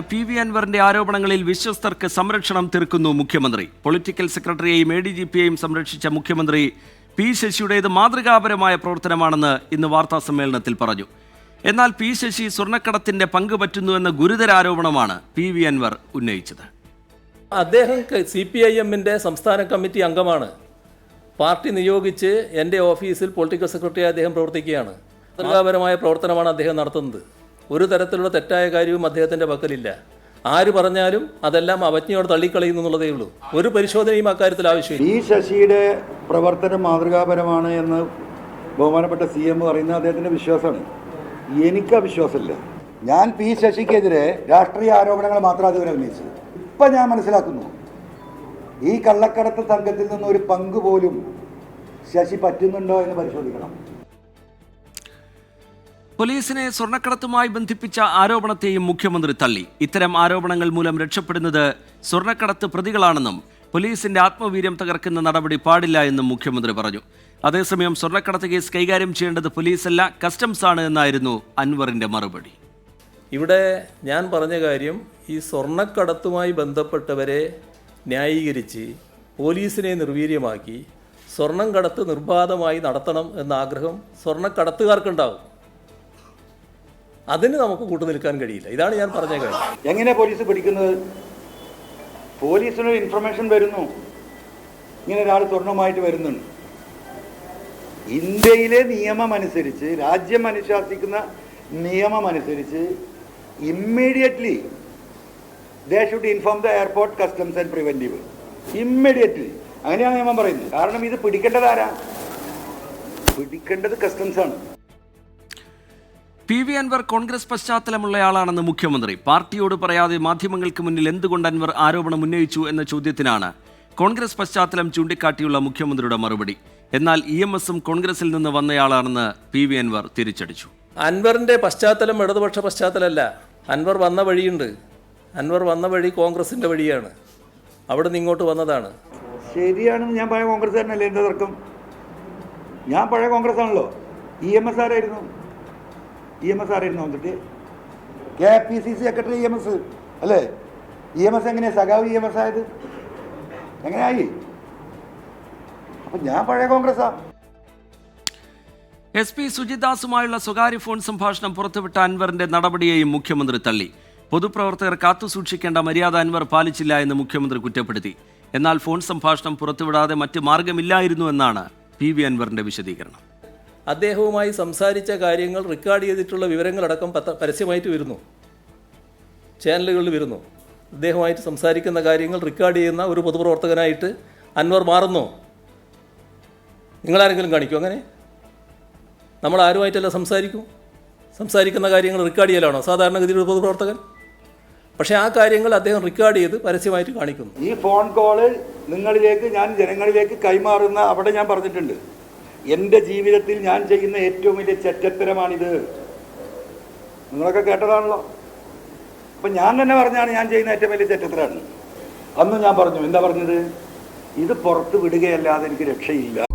P V അൻവറിന്റെ ആരോപണങ്ങളിൽ വിശ്വസ്തർക്ക് സംരക്ഷണം തീർക്കുന്നു മുഖ്യമന്ത്രി. പൊളിറ്റിക്കൽ സെക്രട്ടറിയെയും എ ഡി ജി പിയെയും സംരക്ഷിച്ച മുഖ്യമന്ത്രി പി ശശിയുടേത് മാതൃകാപരമായ പ്രവർത്തനമാണെന്ന് ഇന്ന് വാർത്താ സമ്മേളനത്തിൽ പറഞ്ഞു. എന്നാൽ പി ശശി സ്വർണക്കടത്തിന്റെ പങ്ക് പറ്റുന്നുവെന്ന ഗുരുതര ആരോപണമാണ് പി വി അൻവർ ഉന്നയിച്ചത്. അദ്ദേഹം സി പി ഐ എമ്മിന്റെ സംസ്ഥാന കമ്മിറ്റി അംഗമാണ്. പാർട്ടി നിയോഗിച്ച് എന്റെ ഓഫീസിൽ പൊളിറ്റിക്കൽ സെക്രട്ടറി അദ്ദേഹം പ്രവർത്തിക്കുകയാണ്. മാതൃകാപരമായ പ്രവർത്തനമാണ് അദ്ദേഹം നടത്തുന്നത്. ഒരു തരത്തിലുള്ള തെറ്റായ കാര്യവും അദ്ദേഹത്തിന്റെ പക്കലില്ല. ആര് പറഞ്ഞാലും അതെല്ലാം അവജ്ഞയോട് തള്ളിക്കളയുന്നു എന്നുള്ളതേ ഉള്ളൂ. ഒരു പരിശോധനയും അക്കാര്യത്തിൽ ആവശ്യമില്ല. ഈ ശശിയുടെ പ്രവർത്തനം മാതൃകാപരമാണ് എന്ന് ബഹുമാനപ്പെട്ട സി എം പറയുന്ന അദ്ദേഹത്തിന്റെ വിശ്വാസമാണ്. എനിക്ക് അവിശ്വാസമില്ല വിശ്വാസമില്ല. ഞാൻ പി ശശിക്കെതിരെ രാഷ്ട്രീയ ആരോപണങ്ങൾ മാത്രം അതുവരെ ഉന്നയിച്ചത്. ഇപ്പം ഞാൻ മനസ്സിലാക്കുന്നു. ഈ കള്ളക്കടത്ത് സംഘത്തിൽ നിന്ന് ഒരു പങ്ക് പോലും ശശി പറ്റുന്നുണ്ടോ എന്ന് പരിശോധിക്കണം. പോലീസിനെ സ്വർണക്കടത്തുമായി ബന്ധിപ്പിച്ച ആരോപണത്തെയും മുഖ്യമന്ത്രി തള്ളി. ഇത്തരം ആരോപണങ്ങൾ മൂലം രക്ഷപ്പെടുന്നത് സ്വർണക്കടത്ത് പ്രതികളാണെന്നും പോലീസിന്റെ ആത്മവീര്യം തകർക്കുന്ന നടപടി പാടില്ല എന്നും മുഖ്യമന്ത്രി പറഞ്ഞു. അതേസമയം സ്വർണക്കടത്ത് കേസ് കൈകാര്യം ചെയ്യേണ്ടത് പോലീസല്ല കസ്റ്റംസ് ആണ് എന്നായിരുന്നു അൻവറിന്റെ മറുപടി. ഇവിടെ ഞാൻ പറഞ്ഞ കാര്യം ഈ സ്വർണക്കടത്തുമായി ബന്ധപ്പെട്ടവരെ ന്യായീകരിച്ച് പോലീസിനെ നിർവീര്യമാക്കി സ്വർണം കടത്ത് നിർബാധമായി നടത്തണം എന്ന ആഗ്രഹം സ്വർണക്കടത്തുകാർക്കുണ്ടാവും. അതിന് നമുക്ക് കൂട്ടുനിൽക്കാൻ കഴിയില്ല. ഇതാണ് ഞാൻ പറഞ്ഞ കാര്യം. എങ്ങനെ പോലീസ് പിടിക്കുന്നത്? പോലീസിനൊരു ഇൻഫർമേഷൻ വരുന്നു. ഇങ്ങനെ ഒരാൾ സ്വർണമായിട്ട് വരുന്നുണ്ട്. ഇന്ത്യയിലെ നിയമം അനുസരിച്ച് രാജ്യം അനുശാസിക്കുന്ന നിയമം അനുസരിച്ച് immediately they should inform the airport customs and preventive immediately അങ്ങനെയാണ് നിയമം പറയുന്നത്. കാരണം ഇത് പിടിക്കേണ്ടത് ആരാ? പിടിക്കേണ്ടത് കസ്റ്റംസ് ആണ്. പി വി അൻവർ കോൺഗ്രസ് പശ്ചാത്തലമുള്ളയാളാണെന്ന് മുഖ്യമന്ത്രി. പാർട്ടിയോട് പറയാതെ മാധ്യമങ്ങൾക്ക് മുന്നിൽ എന്തുകൊണ്ട് അൻവർ ആരോപണം ഉന്നയിച്ചു എന്ന ചോദ്യത്തിനാണ് കോൺഗ്രസ് പശ്ചാത്തലം ചൂണ്ടിക്കാട്ടിയുള്ള മുഖ്യമന്ത്രിയുടെ മറുപടി. എന്നാൽ ഇ എം എസും കോൺഗ്രസിൽ നിന്ന് വന്നയാളാണെന്ന് പി വി അൻവർ തിരിച്ചടിച്ചു. അൻവറിന്റെ പശ്ചാത്തലം ഇടതുപക്ഷ പശ്ചാത്തലമല്ല. അൻവർ വന്ന വഴിയുണ്ട്. അൻവർ വന്ന വഴി കോൺഗ്രസിന്റെ വഴിയാണ്. അവിടെ നിന്ന് ഇങ്ങോട്ട് വന്നതാണ്. ശരിയാണെന്ന് ഞാൻ പഴയ കോൺഗ്രസ് തന്നെയല്ലേ എന്റെ തർക്കം? ഞാൻ പഴയ കോൺഗ്രസ് ആണല്ലോ ഇ എം എസ് ആരായിരുന്നു? ഇ എം എസ് ആരായിരുന്നു വന്നിട്ട്? K P C C secretary E M S അല്ലേ? ഇ എം എസ് എങ്ങനെയാ? സഖാവ് ഇ എം എസ് ആയത്? എങ്ങനെയായി? അപ്പം ഞാൻ പഴയ കോൺഗ്രസ്സാ. എസ് പി സുജിദാസുമായുള്ള സ്വകാര്യ ഫോൺ സംഭാഷണം പുറത്തുവിട്ട അൻവറിന്റെ നടപടിയെയും മുഖ്യമന്ത്രി തള്ളി. പൊതുപ്രവർത്തകർ കാത്തുസൂക്ഷിക്കേണ്ട മര്യാദ അൻവർ പാലിച്ചില്ല എന്ന് മുഖ്യമന്ത്രി കുറ്റപ്പെടുത്തി. എന്നാൽ ഫോൺ സംഭാഷണം പുറത്തുവിടാതെ മറ്റ് മാർഗമില്ലായിരുന്നു എന്നാണ് പി വി അൻവറിന്റെ വിശദീകരണം. അദ്ദേഹവുമായി സംസാരിച്ച കാര്യങ്ങൾ റെക്കോർഡ് ചെയ്തിട്ടുള്ള വിവരങ്ങളടക്കം പത്ര പരസ്യമായിട്ട് വരുന്നു. ചാനലുകളിൽ വരുന്നു. അദ്ദേഹവുമായിട്ട് സംസാരിക്കുന്ന കാര്യങ്ങൾ റെക്കോർഡ് ചെയ്യുന്ന ഒരു പൊതുപ്രവർത്തകനായിട്ട് അൻവർ മാറുന്നു. നിങ്ങളാരെങ്കിലും കാണിക്കും അങ്ങനെ? നമ്മൾ ആരുമായിട്ടല്ല സംസാരിക്കും? സംസാരിക്കുന്ന കാര്യങ്ങൾ റെക്കോർഡ് ചെയ്യലാണോ? സാധാരണഗതിയിൽ ഒരു പൊതുപ്രവർത്തകൻ? പക്ഷേ ആ കാര്യങ്ങൾ അദ്ദേഹം റെക്കോർഡ് ചെയ്ത് പരസ്യമായിട്ട് കാണിക്കുന്നു. ഈ ഫോൺ കോൾ നിങ്ങളിലേക്ക് ഞാൻ ജനങ്ങളിലേക്ക് കൈമാറുന്ന അവിടെ ഞാൻ പറഞ്ഞിട്ടുണ്ട്. എന്റെ ജീവിതത്തിൽ ഞാൻ ചെയ്യുന്ന ഏറ്റവും വലിയ ചെറ്റത്തരമാണിത്. നിങ്ങളൊക്കെ കേട്ടതാണല്ലോ. അപ്പം ഞാൻ തന്നെ പറഞ്ഞാണ് ഞാൻ ചെയ്യുന്ന ഏറ്റവും വലിയ ചെറ്റത്തരാണ്. അന്ന് ഞാൻ പറഞ്ഞു എന്താ പറഞ്ഞത്? ഇത് പുറത്ത് വിടുകയല്ലാതെ എനിക്ക് രക്ഷയില്ല.